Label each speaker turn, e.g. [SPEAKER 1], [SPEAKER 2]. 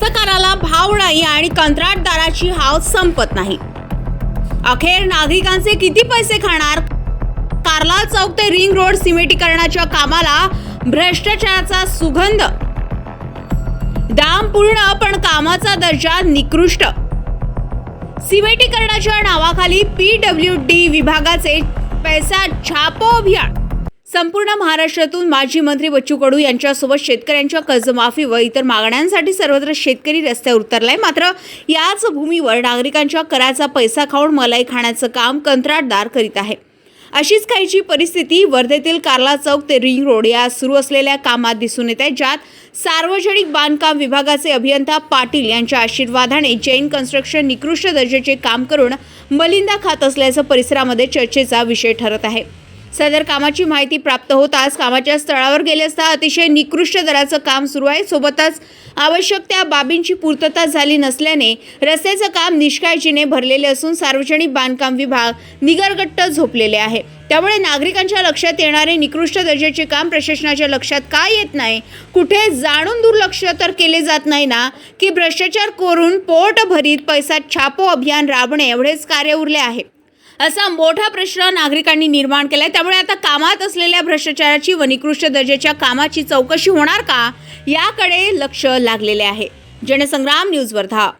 [SPEAKER 1] कास्तकाराला भाव नाही आणि कंत्राटदाराची हाव संपत नाही. अखेर नागरिकांचे किती पैसे खाणार? कारलाल चौक ते रिंग रोड सिमेंटीकरणाच्या कामाला भ्रष्टाचाराचा सुगंध. दाम पूर्ण पण कामाचा दर्जा निकृष्ट. सिमेंटीकरणाच्या नावाखाली पी डब्ल्यू डी विभागाचे पैसा छापो अभियान. संपूर्ण महाराष्ट्रातून माजी मंत्री बच्चू कडू यांच्यासोबत शेतकऱ्यांच्या कर्जमाफी व इतर मागण्यांसाठी सर्वत्र शेतकरी रस्त्यावर उतरलाय. मात्र याच भूमीवर नागरिकांच्या कराचा पैसा खाऊन मलाई खाण्याचं काम कंत्राटदार करीत आहे. अशीच काहीची परिस्थिती वर्धेतील कार्ला चौक ते रिंग रोड या सुरू असलेल्या कामात दिसून येत आहे ज्यात सार्वजनिक बांधकाम विभागाचे अभियंता पाटील यांच्या आशीर्वादाने जैन कन्स्ट्रक्शन निकृष्ट दर्जाचे काम करून मलिंदा खात असल्याचं परिसरामध्ये चर्चेचा विषय ठरत आहे. सदर कामाची माहिती प्राप्त होताच कामाच्या स्थळावर गेले असता अतिशय निकृष्ट दराचं काम सुरू आहे. सोबतच आवश्यक त्या बाबींची पूर्तता झाली नसल्याने रस्त्याचं काम निष्काळजीने भरलेले असून सार्वजनिक बांधकाम विभाग निगरगट्ट झोपलेले आहे. त्यामुळे नागरिकांच्या लक्षात येणारे निकृष्ट दर्जाचे काम प्रशासनाच्या लक्षात का येत नाही? कुठे जाणून दुर्लक्ष तर केले जात नाही ना? की भ्रष्टाचार करून पोट भरीत पैसा छापो अभियान राबणे एवढेच कार्य उरले आहे. असा मोठा प्रश्न नागरिकांनी निर्माण केला आहे त्यामुळे आता कामात असलेल्या भ्रष्टाचाराची व निकृष्ट दर्जाच्या कामाची चौकशी होणार का? याकडे लक्ष लागलेले आहे. जनसंग्राम न्यूज वर्धा